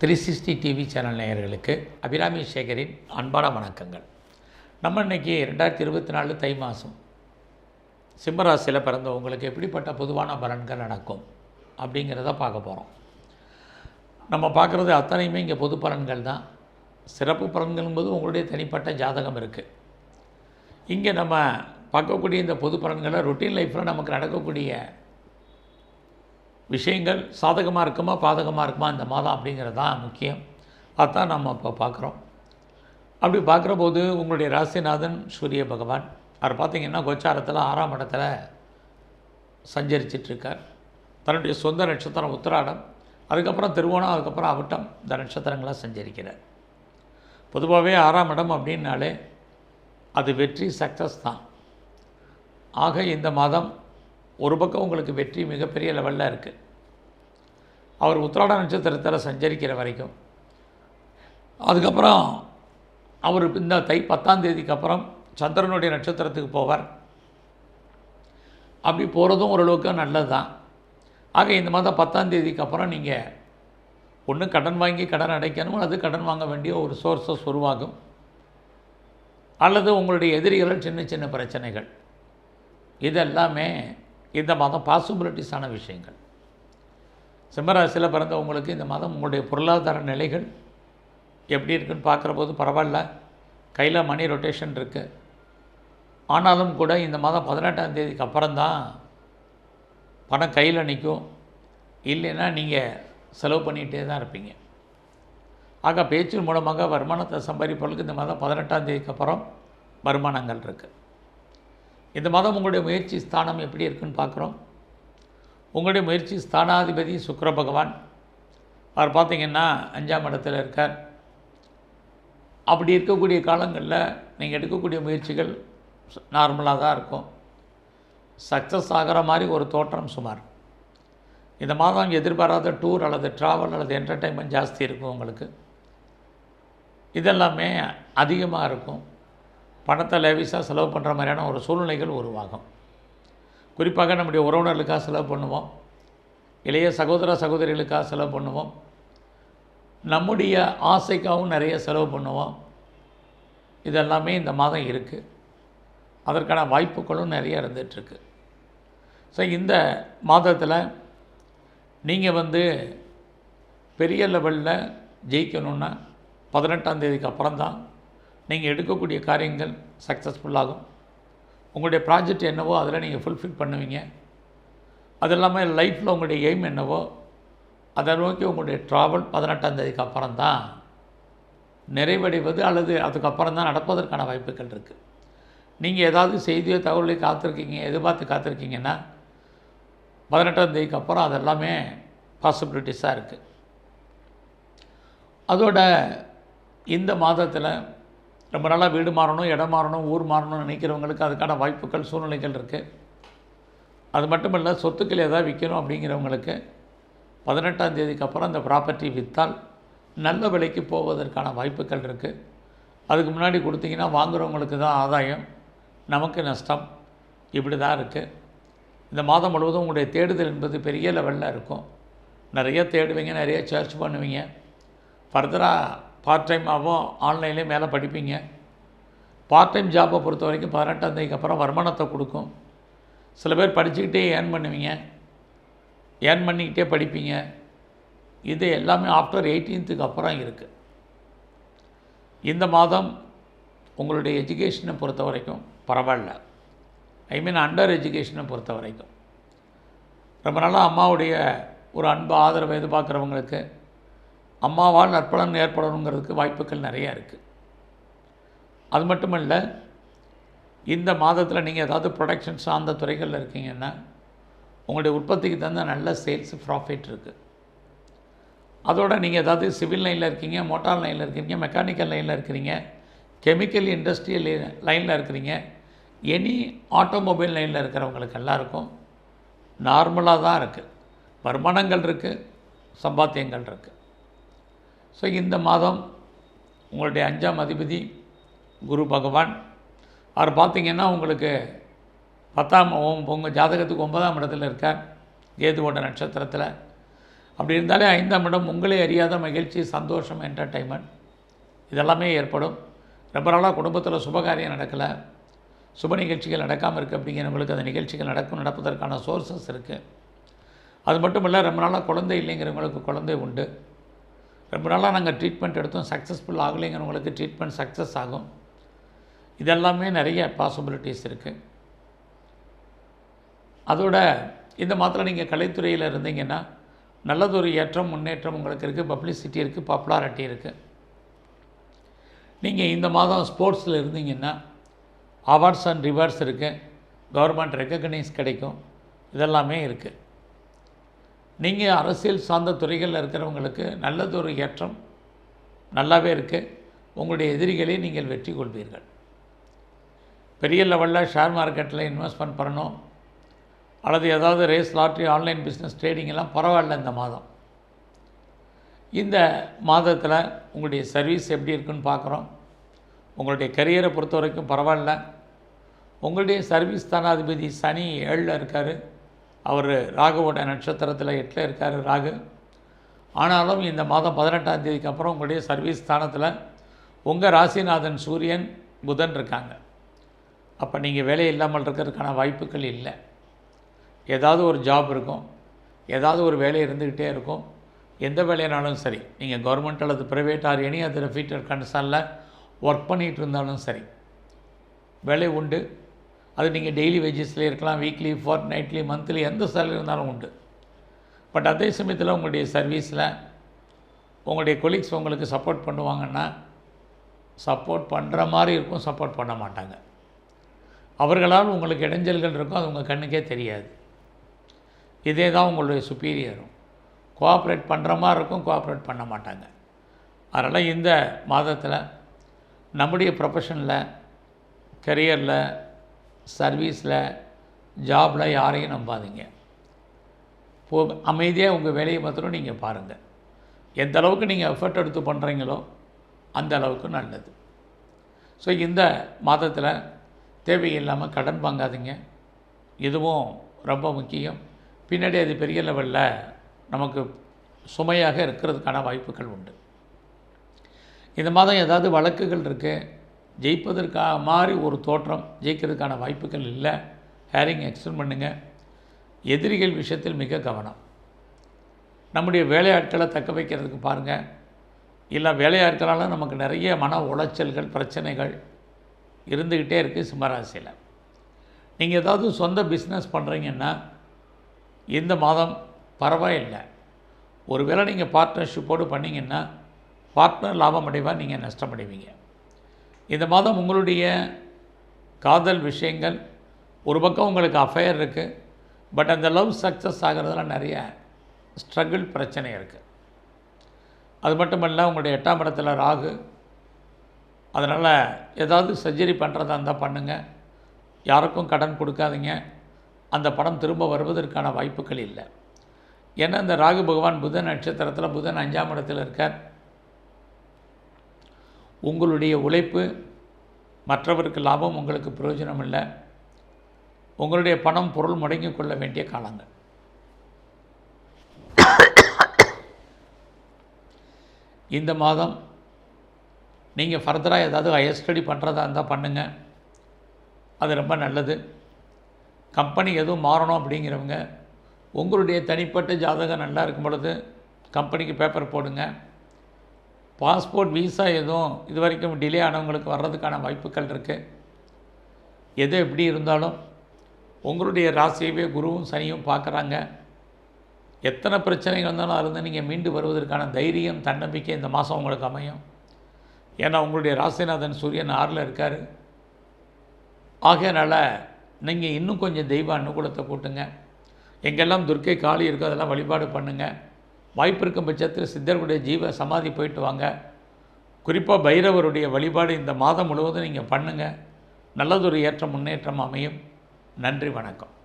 Three sixty TV channel நேயர்களுக்கு அபிராமி சேகரின் அன்பான வணக்கங்கள். நம்ம இன்னைக்கு ரெண்டாயிரத்தி இருபத்தி நாலு தை மாதம் சிம்மராசியில் பிறந்தவங்களுக்கு எப்படிப்பட்ட பொதுவான பலன்கள் நடக்கும் அப்படிங்கிறத பார்க்க போகிறோம் நம்ம பார்க்குறது அத்தனையுமே இங்கே பொது பலன்கள் தான். சிறப்பு பலன்கள்ங்கும்போது உங்களுடைய தனிப்பட்ட ஜாதகம் இருக்குது இங்கே நம்ம பார்க்கக்கூடிய இந்த பொது பலன்களை ரொட்டீன் லைஃப்பில் நமக்கு நடக்கக்கூடிய விஷயங்கள் சாதகமாக இருக்குமா பாதகமாக இருக்குமா இந்த மாதம் அப்படிங்கிறது தான் முக்கியம். அதான் நம்ம இப்போ பார்க்குறோம். அப்படி பார்க்குற போது உங்களுடைய ராசிநாதன் சூரிய பகவான் அவர் பார்த்தீங்கன்னா கோச்சாரத்தில் ஆறாம் இடத்துல சஞ்சரிச்சிட்ருக்கார். தன்னுடைய சொந்த நட்சத்திரம் உத்திராடம் அதுக்கப்புறம் திருவோணம் அதுக்கப்புறம் அவிட்டம் இந்த நட்சத்திரங்களாக சஞ்சரிக்கிறார். பொதுவாகவே ஆறாம் இடம் அப்படின்னாலே அது வெற்றி சக்ஸஸ் தான். ஆக இந்த மாதம் ஒரு பக்கம் உங்களுக்கு வெற்றி மிகப்பெரிய லெவலில் இருக்குது அவர் உத்திராட நட்சத்திரத்தில் சஞ்சரிக்கிற வரைக்கும். அதுக்கப்புறம் அவர் இந்த தை பத்தாம் தேதிக்கு அப்புறம் சந்திரனுடைய நட்சத்திரத்துக்கு போவார். அப்படி போகிறதும் ஓரளவுக்கு நல்லது தான் ஆக இந்த மாதம் பத்தாம் தேதிக்கு அப்புறம் நீங்கள் ஒன்று கடன் வாங்கி கடன் அடைக்கணும் அல்லது கடன் வாங்க வேண்டிய ஒரு சோர்ஸஸ் உருவாகும். அல்லது உங்களுடைய எதிரிகள் சின்ன சின்ன பிரச்சனைகள். இதெல்லாமே இந்த மாதம் பாசிபிலிட்டிஸான விஷயங்கள். சிம்மராசியில் பிறந்தவங்களுக்கு இந்த மாதம் உங்களுடைய பொருளாதார நிலைகள் எப்படி இருக்குன்னு பார்க்குற போது பரவாயில்ல. கையில் மணி ரொட்டேஷன் இருக்குது ஆனாலும் கூட இந்த மாதம் பதினெட்டாம் தேதிக்கு அப்புறம்தான் பணம் கையில் நிற்கும் இல்லைன்னா நீங்கள் செலவு பண்ணிகிட்டே தான் இருப்பீங்க. ஆக பேச்சின் மூலமாக வருமானத்தை சம்பாதிப்பவர்களுக்கு இந்த மாதம் பதினெட்டாம் தேதிக்கு அப்புறம் வருமானங்கள் இருக்குது இந்த மாதம் உங்களுடைய முயற்சி ஸ்தானம் எப்படி இருக்குன்னு பார்க்குறோம். உங்களுடைய முயற்சி ஸ்தானாதிபதி சுக்கர பகவான். அவர் பார்த்திங்கன்னா அஞ்சாம் இடத்துல இருக்கார். அப்படி இருக்கக்கூடிய காலங்களில் நீங்கள் எடுக்கக்கூடிய முயற்சிகள் நார்மலாக தான் இருக்கும். சக்ஸஸ் ஆகிற மாதிரி ஒரு தோற்றம் சுமார். இந்த மாதம் எதிர்பாராத டூர் அல்லது ட்ராவல் அல்லது என்டர்டைன்மெண்ட் ஜாஸ்தி இருக்கும் உங்களுக்கு. இதெல்லாமே அதிகமாக இருக்கும். பணத்தை லேவிஸாக செலவு பண்ணுற மாதிரியான ஒரு சூழ்நிலைகள் உருவாகும். குறிப்பாக நம்முடைய உறவினர்களுக்காக செலவு பண்ணுவோம். இளைய சகோதர சகோதரிகளுக்காக செலவு பண்ணுவோம். நம்முடைய ஆசைக்காகவும் நிறைய செலவு பண்ணுவோம். இதெல்லாமே இந்த மாதம் இருக்குது அதற்கான வாய்ப்புகளும் நிறைய இருந்துகிட்ருக்கு. ஸோ இந்த மாதத்தில் நீங்கள் வந்து பெரிய லெவலில் ஜெயிக்கணுன்னா பதினெட்டாம் தேதிக்கு அப்புறம் தான் நீங்கள் எடுக்கக்கூடிய காரியங்கள் சக்ஸஸ்ஃபுல்லாகும் உங்களுடைய ப்ராஜெக்ட் என்னவோ அதில் நீங்கள் ஃபுல்ஃபில் பண்ணுவீங்க. அது இல்லாமல் லைஃப்பில் உங்களுடைய எய்ம் என்னவோ அதை நோக்கி உங்களுடைய ட்ராவல் பதினெட்டாம் தேதிக்கு அப்புறம் தான் நிறைவடைவது அல்லது அதுக்கப்புறம் தான் நடப்பதற்கான வாய்ப்புகள் இருக்குது நீங்கள் ஏதாவது செய்தியோ தகவலை காத்திருக்கீங்க எதிர்பார்த்து காத்திருக்கீங்கன்னா பதினெட்டாம் தேதிக்கு அப்புறம் அதெல்லாமே பாசிபிலிட்டிஸாக இருக்குது அதோட இந்த மாதத்தில் ரொம்ப நாளாக வீடு மாறணும் இடம் மாறணும் ஊர் மாறணும்னு நினைக்கிறவங்களுக்கு அதுக்கான வாய்ப்புகள் சூழ்நிலைகள் இருக்குது அது மட்டும் இல்லை சொத்துக்கள் எதாவது விற்கணும் அப்படிங்கிறவங்களுக்கு பதினெட்டாம் தேதிக்கு அப்புறம் அந்த ப்ராப்பர்ட்டி விற்றால் நல்ல விலைக்கு போவதற்கான வாய்ப்புகள் இருக்குது அதுக்கு முன்னாடி கொடுத்தீங்கன்னா வாங்குறவங்களுக்கு தான் ஆதாயம் நமக்கு நஷ்டம் இப்படி தான் இருக்குது இந்த மாதம் முழுவதும் உங்களுடைய தேடுதல் என்பது பெரிய லெவலில் இருக்கும். நிறைய தேடுவீங்க நிறைய சர்ச் பண்ணுவீங்க. ஃபர்தராக பார்ட் டைமாகவும் ஆன்லைன்லேயும் மேலே படிப்பீங்க. பார்ட் டைம் ஜாப்பை பொறுத்த வரைக்கும் பதினெட்டாம் தேதிக்கு அப்புறம் வருமானத்தை கொடுக்கும். சில பேர் படிச்சுக்கிட்டே ஏர்ன் பண்ணுவீங்க. ஏர்ன் பண்ணிக்கிட்டே படிப்பீங்க. இது எல்லாமே ஆஃப்டர் எயிட்டீன்த்துக்கு அப்புறம் இருக்குது இந்த மாதம் உங்களுடைய எஜுகேஷனை பொறுத்த வரைக்கும் பரவாயில்ல. ஐ மீன் அண்டர் எஜுகேஷனை பொறுத்த வரைக்கும். ரொம்ப நாளாக அம்மாவுடைய ஒரு அன்பு ஆதரவு எதிர்பார்க்குறவங்களுக்கு அம்மாவால் நற்பலன் ஏற்படணுங்கிறதுக்கு வாய்ப்புகள் நிறையா இருக்குது அது மட்டும் இல்லை இந்த மாதத்தில் நீங்கள் ஏதாவது ப்ரொடக்ஷன் சார்ந்த துறைகளில் இருக்கீங்கன்னா உங்களுடைய உற்பத்திக்கு தகுந்த நல்ல சேல்ஸ் ப்ராஃபிட் இருக்குது அதோட நீங்கள் ஏதாவது சிவில் லைனில் இருக்கீங்க மோட்டார் லைனில் இருக்கீங்க மெக்கானிக்கல் லைனில் இருக்கிறீங்க கெமிக்கல் இண்டஸ்ட்ரியல் லைனில் இருக்கிறீங்க எனி ஆட்டோமொபைல் லைனில் இருக்கிறவங்களுக்கு எல்லாருக்கும் நார்மலாக தான் இருக்குது வருமானங்கள் இருக்குது சம்பாத்தியங்கள் இருக்குது ஸோ இந்த மாதம் உங்களுடைய அஞ்சாம் அதிபதி குரு பகவான். அவர் பார்த்தீங்கன்னா உங்களுக்கு பத்தாம் உங்கள் ஜாதகத்துக்கு ஒன்பதாம் இடத்துல இருக்கார் கேதுவோட நட்சத்திரத்தில். அப்படி இருந்தாலே ஐந்தாம் இடம் உங்களே அறியாத மகிழ்ச்சி சந்தோஷம் என்டர்டைன்மெண்ட் இதெல்லாமே ஏற்படும். ரொம்ப நாளாக குடும்பத்தில் சுபகாரியம் நடக்கலை. சுப நிகழ்ச்சிகள் நடக்காமல் இருக்குது அப்படிங்கிறவங்களுக்கு அந்த நிகழ்ச்சிகள் நடக்கும் நடப்பதற்கான சோர்சஸ் இருக்குது அது மட்டும் இல்லை ரொம்ப நாளாக குழந்தை இல்லைங்கிறவங்களுக்கு குழந்தை உண்டு. ரொம்ப நாளாக நாங்கள் ட்ரீட்மெண்ட் எடுத்தோம். சக்ஸஸ்ஃபுல் ஆகலைங்கிறவங்களுக்கு ட்ரீட்மெண்ட் சக்ஸஸ் ஆகும். இதெல்லாமே நிறைய பாசிபிலிட்டிஸ் இருக்குது அதோட இந்த மாத்திரம் நீங்கள் கலைத்துறையில் இருந்தீங்கன்னா நல்லதொரு ஏற்றம் முன்னேற்றம் உங்களுக்கு இருக்குது பப்ளிசிட்டி இருக்குது பாப்புலாரிட்டி இருக்குது நீங்கள் இந்த மாதம் ஸ்போர்ட்ஸில் இருந்தீங்கன்னா அவார்ட்ஸ் அண்ட் ரிவார்ட்ஸ் இருக்குது கவர்மெண்ட் ரெக்கக்னைஸ் கிடைக்கும். இதெல்லாமே இருக்குது நீங்கள் அரசியல் சார்ந்த துறைகளில் இருக்கிறவங்களுக்கு நல்லதொரு ஏற்றம் நல்லாவே இருக்குது உங்களுடைய எதிரிகளை நீங்கள் வெற்றி கொள்வீர்கள். பெரிய லெவலில் ஷேர் மார்க்கெட்டில் இன்வெஸ்ட்மெண்ட் பண்ணணும். அல்லது ஏதாவது race lottery online business trading எல்லாம் பரவாயில்ல இந்த மாதம். இந்த மாதத்தில் உங்களுடைய சர்வீஸ் எப்படி இருக்குன்னு பார்க்குறோம் உங்களுடைய கரியரை பொறுத்த வரைக்கும் பரவாயில்ல. உங்களுடைய சர்வீஸ் தானாதிபதி சனி ஏழில் இருக்கார். அவர் ராகுவோட நட்சத்திரத்தில் எட்டில் இருக்கார் ராகு. ஆனாலும் இந்த மாதம் பதினெட்டாம் தேதிக்கு அப்புறம் உங்களுடைய சர்வீஸ் ஸ்தானத்தில் உங்கள் ராசிநாதன் சூரியன் புதன் இருக்காங்க. அப்போ நீங்கள் வேலை இல்லாமல் இருக்கிறதுக்கான வாய்ப்புகள் இல்லை. ஏதாவது ஒரு ஜாப் இருக்கும். ஏதாவது ஒரு வேலை இருந்துக்கிட்டே இருக்கும். எந்த வேலையினாலும் சரி நீங்கள் கவர்மெண்ட் அல்லது private or any other feeder கன்சர்னில் work பண்ணிகிட்டு இருந்தாலும் சரி வேலை உண்டு. அது நீங்கள் டெய்லி வேஜஸ்லேயே இருக்கலாம் வீக்லி ஃபோர்ட் நைட்லி மந்த்லி எந்த சேலரி இருந்தாலும் உண்டு. பட் அதே சமயத்தில் உங்களுடைய சர்வீஸில் உங்களுடைய கொலீக்ஸ் உங்களுக்கு சப்போர்ட் பண்ணுவாங்கன்னா சப்போர்ட் பண்ணுற மாதிரி இருக்கும் சப்போர்ட் பண்ண மாட்டாங்க. அவர்களால் உங்களுக்கு இடைஞ்சல்கள் இருக்கும் அது உங்கள் கண்ணுக்கே தெரியாது. இதே தான் உங்களுடைய சுப்பீரியரும் கோஆப்ரேட் பண்ணுற மாதிரி இருக்கும் கோஆப்ரேட் பண்ண மாட்டாங்க. அதனால் இந்த மாதத்தில் நம்முடைய ப்ரொஃபஷனில் கரியரில் சர்வீஸில் ஜாபில் யாரையும் நம்பாதீங்க. போ அமைதியாக உங்கள் வேலையை மாத்திரம் நீங்கள் பாருங்கள் எந்த அளவுக்கு நீங்கள் எஃபர்ட் எடுத்து பண்ணுறீங்களோ அந்த அளவுக்கு நல்லது. ஸோ இந்த மாதத்தில் தேவையில்லாமல் கடன் வாங்காதீங்க. இதுவும் ரொம்ப முக்கியம். பின்னாடி அது பெரிய லெவலில் நமக்கு சுமையாக இருக்கிறதுக்கான வாய்ப்புகள் உண்டு. இந்த மாதம் ஏதாவது வழக்குகள் இருக்குது ஜெயிப்பதற்காக மாதிரி ஒரு தோற்றம் ஜெயிக்கிறதுக்கான வாய்ப்புகள் இல்லை. ஹேரிங் எக்ஸ்டெண்ட் பண்ணுங்கள் எதிரிகள் விஷயத்தில் மிக கவனம். நம்முடைய வேலையாட்களை தக்க வைக்கிறதுக்கு பாருங்கள் இல்லை வேலையாட்களால் நமக்கு நிறைய மன உளைச்சல்கள் பிரச்சனைகள் இருந்துக்கிட்டே இருக்குது சிம்மராசியில். நீங்கள் ஏதாவது சொந்த பிஸ்னஸ் பண்ணுறீங்கன்னா இந்த மாதம் பரவாயில்லை. ஒருவேளை நீங்கள் பார்ட்னர்ஷிப்போடு பண்ணிங்கன்னா பார்ட்னர் லாபம் அடைவா நீங்கள் நஷ்டமடைவீங்க. இந்த மாதம் உங்களுடைய காதல் விஷயங்கள் ஒரு பக்கம் உங்களுக்கு அஃபயர் இருக்குது பட் அந்த லவ் சக்ஸஸ் ஆகிறதுல நிறைய ஸ்ட்ரகிள் பிரச்சனை இருக்குது அது மட்டுமல்ல உங்களுடைய எட்டாம் இடத்துல ராகு அதனால் ஏதாவது சர்ஜரி பண்ணுறதா இருந்தால் பண்ணுங்கள் யாருக்கும் கடன் கொடுக்காதீங்க. அந்த பணம் திரும்ப வருவதற்கான வாய்ப்புகள் இல்லை. ஏன்னா இந்த ராகு பகவான் புதன் நட்சத்திரத்தில் புதன் அஞ்சாம் இடத்தில் இருக்கார். உங்களுடைய உழைப்பு மற்றவருக்கு லாபம் உங்களுக்கு பிரயோஜனம் இல்லை உங்களுடைய பணம் பொருள் முடங்கிக் கொள்ள வேண்டிய காலங்கள். இந்த மாதம் நீங்கள் ஃபர்தராக ஏதாவது ஹையர் ஸ்டடி பண்ணுறதா இருந்தால் பண்ணுங்கள் அது ரொம்ப நல்லது. கம்பெனி எதுவும் மாறணும் அப்படிங்கிறவங்க உங்களுடைய தனிப்பட்ட ஜாதகம் நல்லா இருக்கும் பொழுது கம்பெனிக்கு பேப்பர் போடுங்க. பாஸ்போர்ட் விசா எதுவும் இது வரைக்கும் டிலே ஆனவங்களுக்கு வர்றதுக்கான வாய்ப்புகள் இருக்குது எது எப்படி இருந்தாலும் உங்களுடைய ராசியவே குருவும் சனியும் பார்க்குறாங்க. எத்தனை பிரச்சனைகள் இருந்தாலும் அதுலேருந்து நீங்கள் மீண்டு வருவதற்கான தைரியம் தன்னம்பிக்கை இந்த மாதம் உங்களுக்கு அமையும். ஏன்னா உங்களுடைய ராசிநாதன் சூரியன் ஆறில் இருக்கார். ஆகையனால் நீங்கள் இன்னும் கொஞ்சம் தெய்வ அனுகூலத்தை கூட்டுங்க. எங்கெல்லாம் துர்க்கை காளி இருக்கோ அதெல்லாம் வழிபாடு பண்ணுங்கள் வாய்ப்பு இருக்கும் பட்சத்தில் சித்தர்களுடைய ஜீவ சமாதி போயிட்டு வாங்க. குறிப்பாக பைரவருடைய வழிபாடு இந்த மாதம் முழுவதும் நீங்கள் பண்ணுங்கள் நல்லதொரு ஏற்றம் முன்னேற்றம் அமையும். நன்றி வணக்கம்.